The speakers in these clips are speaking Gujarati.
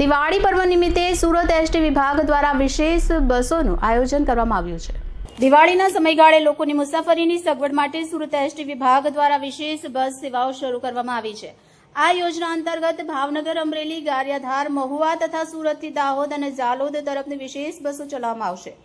દિવાળી પર્વ નિમિત્તે સુરત એસટી વિભાગ દ્વારા વિશેષ બસોનું આયોજન કરવામાં આવ્યું છે. દિવાળીના સમયગાળે લોકોની મુસાફરીની સગવડ માટે સુરત એસટી વિભાગ દ્વારા વિશેષ બસ સેવાઓ શરૂ કરવામાં આવી છે. આ યોજના અંતર્ગત ભાવનગર, અમરેલી, ગારિયાધાર, મહુવા તથા સુરતથી દાહોદ અને ઝાલોદ તરફની વિશેષ બસો ચલાવવામાં આવશે.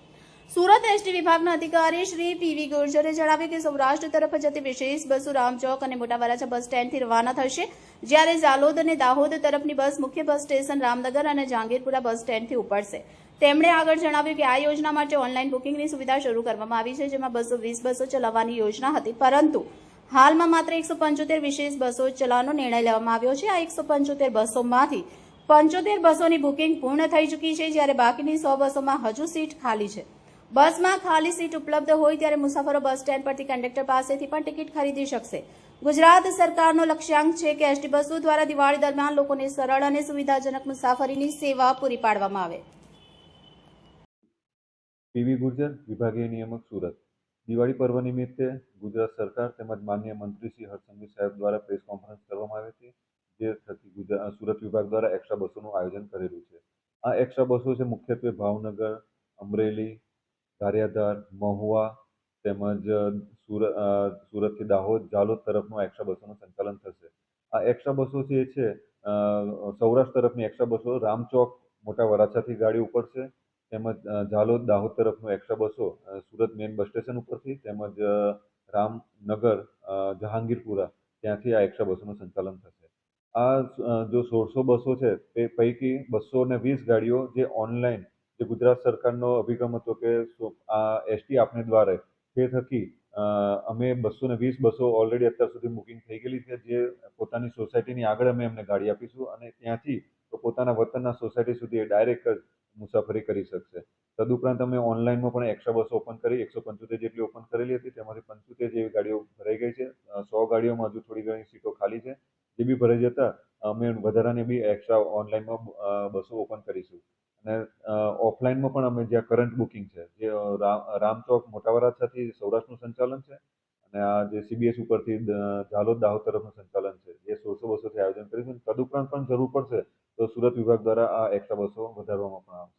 સુરત એસટી વિભાગના અધિકારી શ્રી પીવી ગુર્જરે જણાવ્યું કે સૌરાષ્ટ્ર તરફ જતી વિશેષ બસો રામચોક અને મોટા વરાછા બસ સ્ટેન્ડથી રવાના થશે. જ્યારે ઝાલોદ અને દાહોદ તરફની બસ મુખ્ય બસ સ્ટેશન રામનગર અને જહાંગીરપુરા બસ સ્ટેન્ડથી ઉપડશે. તેમણે આગળ જણાવ્યું કે આ યોજના માટે ઓનલાઈન બુકિંગની સુવિધા શરૂ કરવામાં આવી છે, જેમાં બસો વીસ બસો ચલાવવાની યોજના હતી. પરંતુ હાલમાં માત્ર એકસો પંચોતેર વિશેષ બસો ચલાવવાનો નિર્ણય લેવામાં આવ્યો છે. આ એકસો પંચોતેર બસોમાંથી પંચોતેર બસોની બુકિંગ પૂર્ણ થઈ ચૂકી છે, જ્યારે બાકીની સો બસોમાં હજુ સીટ ખાલી છે. બસમાં ખાલી સીટ ઉપલબ્ધ હોય ત્યારે મુસાફરો બસ સ્ટેન્ડ પરથી કંડક્ટર પાસેથી પણ ટિકિટ ખરીદી શકશે. ગુજરાત સરકારનો લક્ષ્યાંક છે કે એસટી બસો દ્વારા દિવાળી દરમિયાન લોકોને સરળ અને સુવિધાજનક મુસાફરીની સેવા પૂરી પાડવામાં આવે. પીવી ગુર્જર, વિભાગીય નિયામક સુરત. દિવાળી પર્વ નિમિત્તે ગુજરાત સરકાર તેમજ માન્ય મંત્રી શ્રી હર્ષસંઘવી સાહેબ દ્વારા પ્રેસ કોન્ફરન્સ કરવામાં આવી હતી, જે થકી ગુજરાત સુરત વિભાગ દ્વારા એક્સ્ટ્રા બસોનું આયોજન કરેલું છે. આ એક્સ્ટ્રા બસો છે મુખ્યત્વે ભાવનગર, અમરેલી ગારિયાધાર મહુવા તેમજ સુરત સુરતથી દાહોદ, જાલોદ તરફનું એક્સ્ટ્રા બસોનું સંચાલન થશે. આ એક્સ્ટ્રા બસો જે છે સૌરાષ્ટ્ર તરફની એક્સ્ટ્રા બસો, રામચોક, મોટા વરાછાથી ગાડી ઉપડશે તેમજ જાલોદ, દાહોદ તરફનું એક્સ્ટ્રા બસો સુરત મેઇન બસ સ્ટેશન ઉપરથી, તેમજ રામનગર જહાંગીરપુરા, ત્યાંથી આ એક્સ્ટ્રા બસોનું સંચાલન થશે. આ જો સોળસો બસો છે, તે પૈકી બસો ને વીસ ગાડીઓ જે ઓનલાઈન જે ગુજરાત સરકારનો અભિગમ હતો કે આ એસટી આપને દ્વારે તે થકી અમે બસો ને વીસ બસો ઓલરેડી અત્યાર સુધી બુકિંગ થઈ ગયેલી છે, જે પોતાની સોસાયટીની આગળ અમે એમને ગાડી આપીશું અને ત્યાંથી તો પોતાના વતનના સોસાયટી સુધી ડાયરેક્ટ જ મુસાફરી કરી શકશે. તદુપરાંત અમે ઓનલાઈનમાં પણ એક્સ્ટ્રા બસો ઓપન કરી, એકસો પંચોતેર જેટલી ઓપન કરેલી હતી, તેમાંથી પંચોતેર જેવી ગાડીઓ ભરાઈ ગઈ છે. સો ગાડીઓમાં હજુ થોડી ઘણી સીટો ખાલી છે. જે બી ભરાઈ જતા, અમે વધારાની બી એક્સ્ટ્રા ઓનલાઈનમાં બસો ઓપન કરીશું. અને ઓફલાઈનમાં પણ અમે જ્યાં કરંટ બુકિંગ છે, જે રામ રામચોક મોટા વરાછાથી સૌરાષ્ટ્રનું સંચાલન છે અને આ જે સીબીએસ ઉપરથી ઝાલોદ દાહોદ તરફનું સંચાલન છે, જે સોળસો બસોથી આયોજન કરીશું તદુપરાંત પણ જરૂર પડશે તો સુરત વિભાગ દ્વારા આ એક્સ્ટ્રા બસો વધારવામાં પણ આવશે.